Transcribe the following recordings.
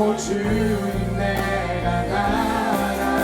오 주인 내가 사랑이라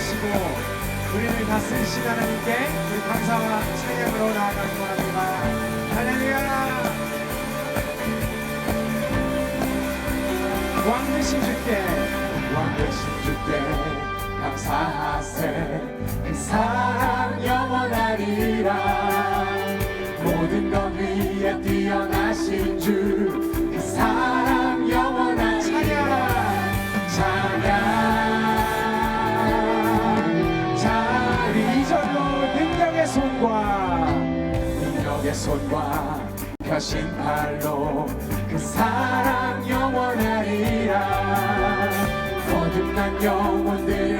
쓰시고 우리를 다쓴 시간에 함께 우리 감사와 찬양으로 나아가기 원합니다. 할렐루야! 왕 되신 주께 왕 되신 주께 감사하세 그 사랑 영원 펴신 발로 그 사랑 영원하리라. 거듭난 영혼들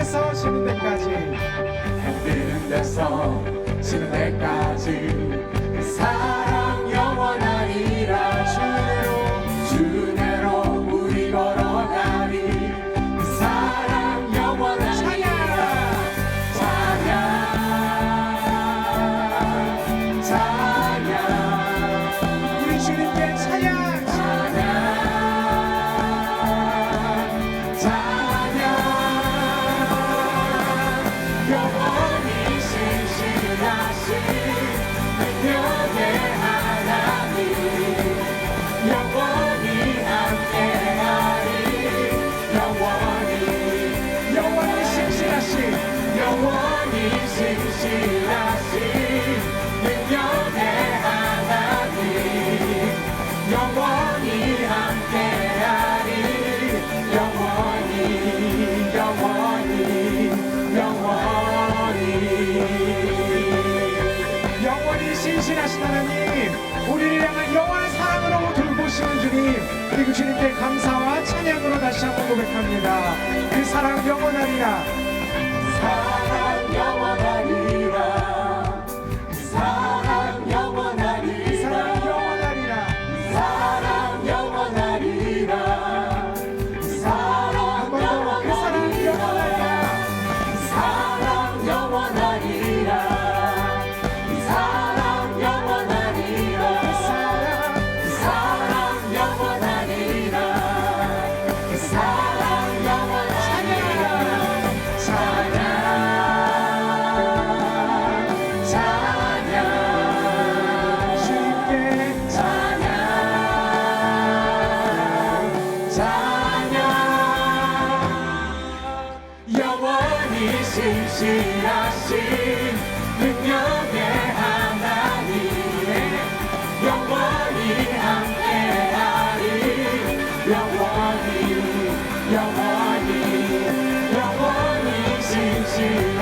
데서 쉬는 데까지. 힘든 데서 쉬는 데까지. 주님께 감사와 찬양으로 다시 한번 고백합니다. 그 사랑 영원하리라. 사랑 영원 see, see.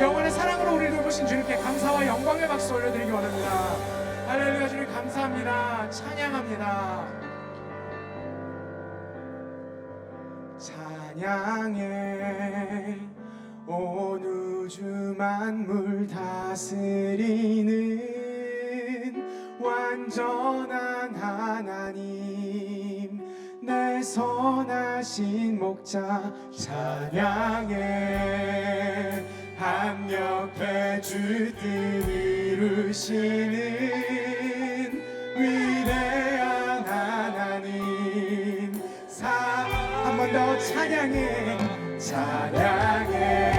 영원의 사랑으로 우리를 돌보신 주님께 감사와 영광의 박수 올려드리기 원합니다. 할렐루야 주님 감사합니다. 찬양합니다. 찬양해 온 우주 만물 다스리는 완전한 선하신 목자 찬양해. 합력해 주뜻 이루시는 위대한 하나님. 한번 더 찬양해. 찬양해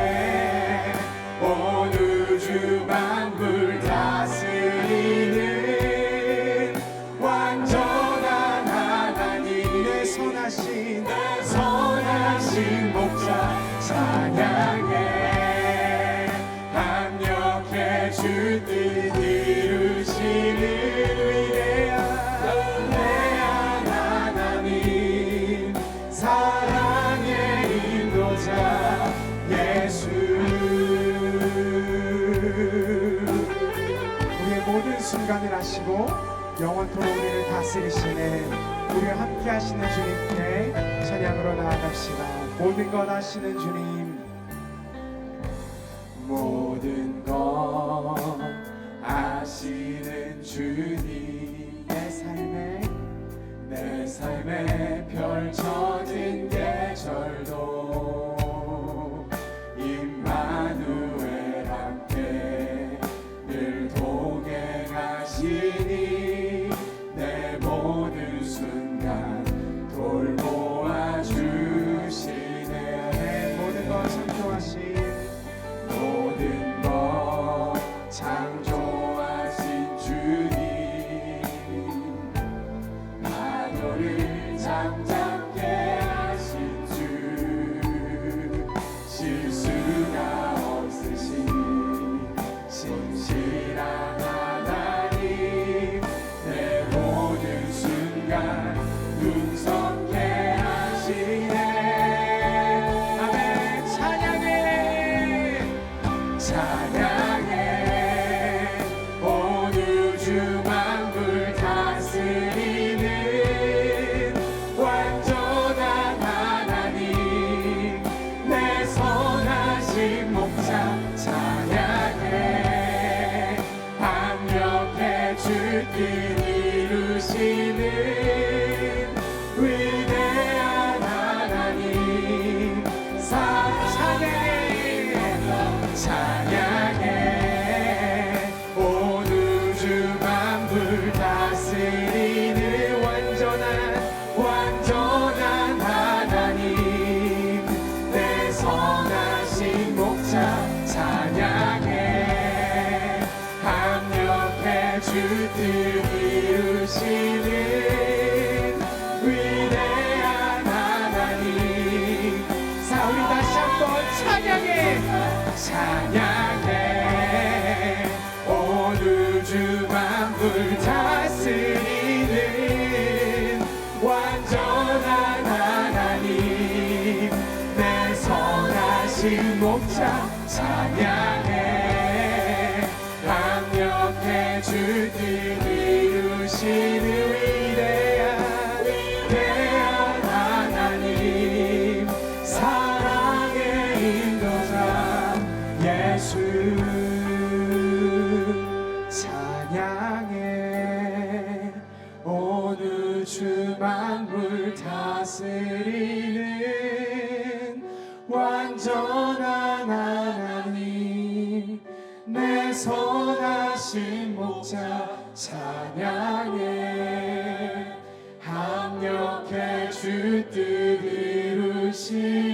순간을 아시고 영원토록 우리를 다스리시는 우리와 함께 하시는 주님께 찬양으로 나아갑시다. 모든 것 아시는 주님 모든 것 아시는 주님. 내 삶에? 내 삶에 펼쳐진 하늘을 잠잠케 하신 주 실수가 없으신 신실한 하나님 내 모든 순간 눈섬게 하시네. 아멘. 찬양해. 찬양 신 목자 찬양해. 합력해 주 뜻 이루시는 위대한 하나님. 자 우리 다시 한번 찬양해. 찬양해. 온 우주 만물 다 신 목자 찬양해 합력해 주 뜻 이루신